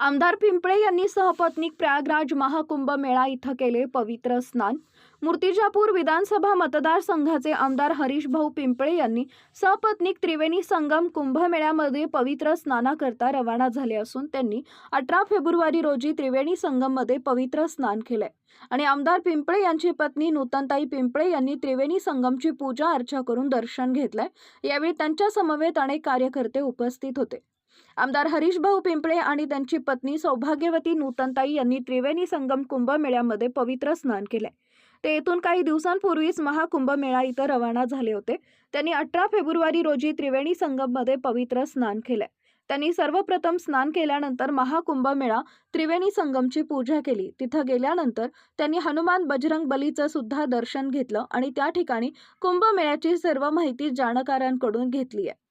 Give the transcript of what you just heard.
आमदार पिंपळे यांनी सहपत्नीक प्रयागराज महाकुंभ मेळा इथं केले पवित्र स्नान. मूर्तिजापूर विधानसभा मतदारसंघाचे आमदार हरीश भाऊ पिंपळे यांनी सहपत्नीक त्रिवेणी संगम कुंभमेळ्यामध्ये पवित्र स्नानाकरता रवाना झाले असून त्यांनी अठरा फेब्रुवारी रोजी त्रिवेणी संगममध्ये पवित्र स्नान केले. आणि आमदार पिंपळे यांची पत्नी नूतनताई पिंपळे यांनी त्रिवेणी संगमची पूजा अर्चा करून दर्शन घेतलंय. यावेळी त्यांच्या समवेत अनेक कार्यकर्ते उपस्थित होते. आमदार हरीश भाऊ पिंपळे आणि त्यांची पत्नी सौभाग्यवती नूतनताई यांनी त्रिवेणी संगम कुंभमेळ्यामध्ये पवित्र स्नान केले ते येथून काही दिवसांपूर्वीच महाकुंभमेळा इथं रवाना झाले होते. त्यांनी अठरा फेब्रुवारी रोजी त्रिवेणी संगममध्ये पवित्र स्नान केले त्यांनी सर्वप्रथम स्नान केल्यानंतर महाकुंभमेळा त्रिवेणी संगमची पूजा केली. तिथं गेल्यानंतर त्यांनी हनुमान बजरंग बलीचं सुद्धा दर्शन घेतलं आणि त्या ठिकाणी कुंभमेळ्याची सर्व माहिती जाणकारांकडून घेतली आहे